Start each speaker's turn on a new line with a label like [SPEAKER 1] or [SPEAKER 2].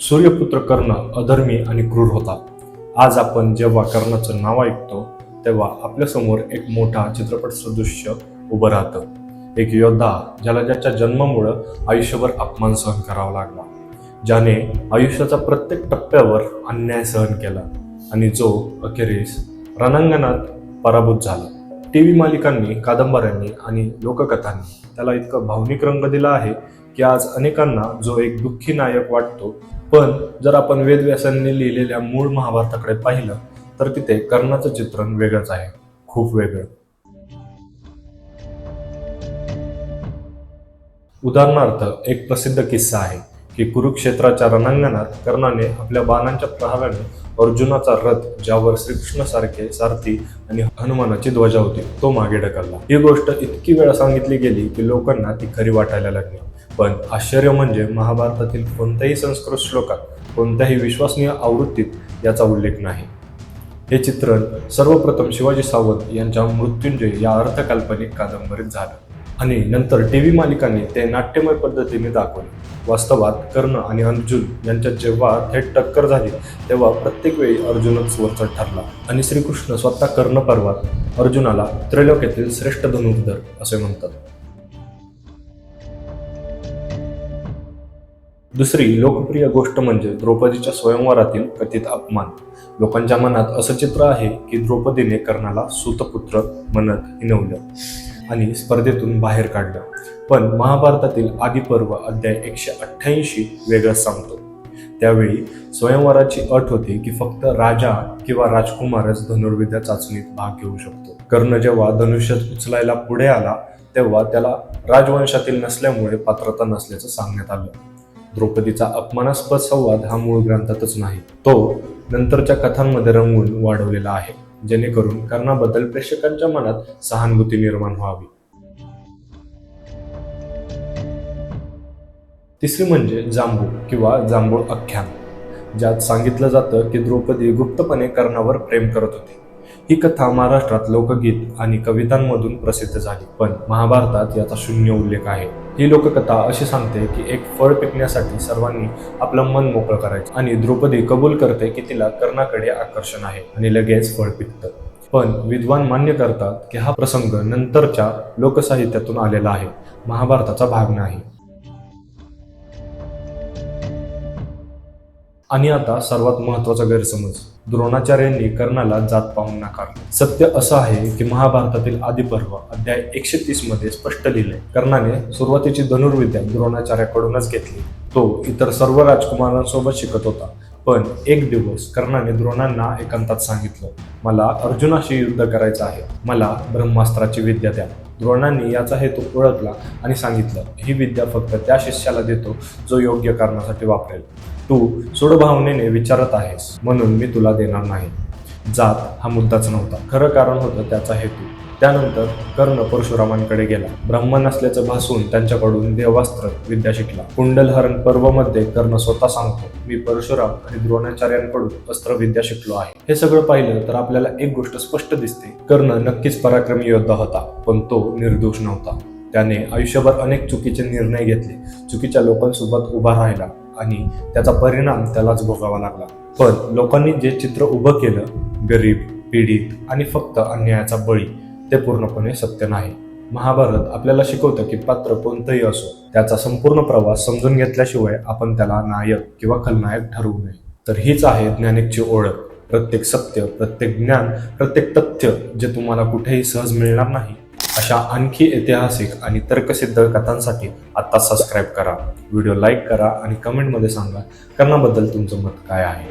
[SPEAKER 1] सूर्यपुत्र कर्ण अधर्मी आणि क्रूर होता. आज आपण जेव्हा कर्णाचं नाव ऐकतो तेव्हा आपल्यासमोर एक मोठा चित्रपट सदृश्य उभं राहतं. एक योद्धा ज्याला ज्याच्या जन्मामुळं आयुष्यभर अपमान सहन करावा लागला. ज्याने आयुष्याचा प्रत्येक टप्प्यावर अन्याय सहन केला आणि जो अखेरीस रणांगणात पराभूत झाला. टी व्ही मालिकांनी कादंबऱ्यांनी आणि लोककथांनी त्याला इतकं भावनिक रंग दिला आहे की आज अनेकांना जो एक दुःखी नायक वाटतो पण जर आपण वेदव्यासांनी लिहिलेल्या मूळ महाभारताकडे पाहिलं तर तिथे कर्णाचं चित्रण वेगळंच आहे खूप वेगळं. उदाहरणार्थ एक प्रसिद्ध किस्सा आहे की कुरुक्षेत्राच्या रणांगणात कर्णाने आपल्या बाणांच्या प्रहाराने अर्जुनाचा रथ ज्यावर श्रीकृष्णासारखे सारथी आणि हनुमानाची ध्वजा होती तो मागे ढकलला. ही गोष्ट इतकी वेळा सांगितली गेली की लोकांना ती खरी वाटायला लागली. पण आश्चर्य म्हणजे महाभारतातील कोणत्याही संस्कृत श्लोकात कोणत्याही विश्वसनीय आवृत्तीत याचा उल्लेख नाही. हे चित्रण सर्वप्रथम शिवाजी सावंत यांच्या मृत्युंजय या अर्थकाल्पनिक कादंबरीत झालं आणि नंतर टी व्ही मालिकांनी ते नाट्यमय पद्धतीने दाखवले. वास्तवात कर्ण आणि अर्जुन यांच्यात जेव्हा थेट टक्कर झाली तेव्हा प्रत्येक वेळी अर्जुनच वरचढ ठरला आणि श्रीकृष्ण स्वतः कर्ण पर्वात अर्जुनाला त्रैलोक्यातील श्रेष्ठ धनुर्धर असे म्हणतात. दुसरी लोकप्रिय गोष्ट म्हणजे द्रौपदीच्या स्वयंवरातील कथित अपमान. लोकांच्या मनात असं चित्र आहे की द्रौपदीने कर्णाला सुतपुत्र म्हणत हिनवलं आणि स्पर्धेतून बाहेर काढलं. पण महाभारतातील आदिपर्व अध्याय एकशे अठ्ठ्याऐंशी वेगळंच सांगतो. त्यावेळी स्वयंवराची अट होती की फक्त राजा किंवा राजकुमारच धनुर्विद्या चाचणीत भाग घेऊ शकतो. कर्ण जेव्हा धनुष्य उचलायला पुढे आला तेव्हा त्याला राजवंशातील नसल्यामुळे पात्रता नसल्याचं सांगण्यात आलं. द्रौपदीचा अपमानास्पद संवाद हा मूळ ग्रंथातच नाही. तो नंतरच्या कथांमध्ये रंगून वाढवलेला आहे. जेणेकरून कर्णाबद्दल प्रेक्षकांच्या मनात सहानुभूती निर्माण व्हावी. तिसरी म्हणजे जांभूळ किंवा जांभूळ आख्यान ज्यात सांगितलं जातं की द्रौपदी गुप्तपणे कर्णावर प्रेम करत होती. ही कथा महाराष्ट्रात लोकगीत आणि कवितांमधून प्रसिद्ध झाली. पण महाभारतात याचा शून्य उल्लेख आहे. ही लोककथा अशी सांगते की एक फळ पिकण्यासाठी सर्वांनी आपलं मन मोकळं करायचं आणि द्रौपदी कबूल करते की तिला कर्णाकडे आकर्षण आहे आणि लगेच फळ पिकतं. पण विद्वान मान्य करतात की हा प्रसंग नंतरच्या लोकसाहित्यातून आलेला आहे. महाभारताचा भाग नाही. आणि आता सर्वात महत्त्वाचा गैरसमज द्रोणाचार्यांनी कर्णाला जात पाहून नकार सत्य असं आहे की महाभारतातील आदिपर्व अध्याय एकशे तीसमध्ये स्पष्ट लिहिले कर्णाने सुरुवातीची धनुर्विद्या द्रोणाचार्याकडूनच घेतली. तो इतर सर्व राजकुमारांसोबत शिकत होता. पण एक दिवस कर्णाने द्रोणांना एकांतात सांगितलं मला अर्जुनाशी युद्ध करायचं आहे. मला ब्रह्मास्त्राची विद्या द्या. द्रोणांनी याचा हेतू ओळखला आणि सांगितलं ही विद्या फक्त त्या शिष्याला देतो जो योग्य कारणासाठी वापरेल. तू सूडभावनेने विचारत आहेस म्हणून मी तुला देणार नाही. जात हा मुद्दाच नव्हता. खरं कारण होतं त्याचा हेतू. त्यानंतर कर्ण परशुरामांकडे गेला. ब्राह्मण असल्याचं भासून त्यांच्याकडून देवास्त्र विद्या शिकला. कुंडलहरण पर्वमध्ये कर्ण स्वतः सांगतो मी परशुराम आणि द्रोणाचार्यांकडून अस्त्र विद्या शिकलो आहे. हे सगळं पाहिलं तर आपल्याला एक गोष्ट स्पष्ट दिसते. कर्ण नक्कीच पराक्रमी योद्धा होता पण तो निर्दोष नव्हता. त्याने आयुष्यभर अनेक चुकीचे निर्णय घेतले. चुकीच्या लोकांसोबत उभा राहिला आणि त्याचा परिणाम त्यालाच भोगावा लागला. पण लोकांनी जे चित्र उभं केलं गरीब पीडित आणि फक्त अन्यायाचा बळी ते पूर्णपणे सत्य नाही. महाभारत आपल्याला शिकवतं की पात्र कोणतंही असो त्याचा संपूर्ण प्रवास समजून घेतल्याशिवाय आपण त्याला नायक किंवा खलनायक ठरवू नये. तर हीच आहे ज्ञानिकची ओळख. प्रत्येक सत्य प्रत्येक ज्ञान प्रत्येक तथ्य जे तुम्हाला कुठेही सहज मिळणार नाही. अशा आणखी ऐतिहासिक आणि तर्कसिद्ध कथांसाठी आत्ता सबस्क्राईब करा. व्हिडिओ लाईक करा आणि कमेंटमध्ये सांगा कर्णाबद्दल तुमचं मत काय आहे?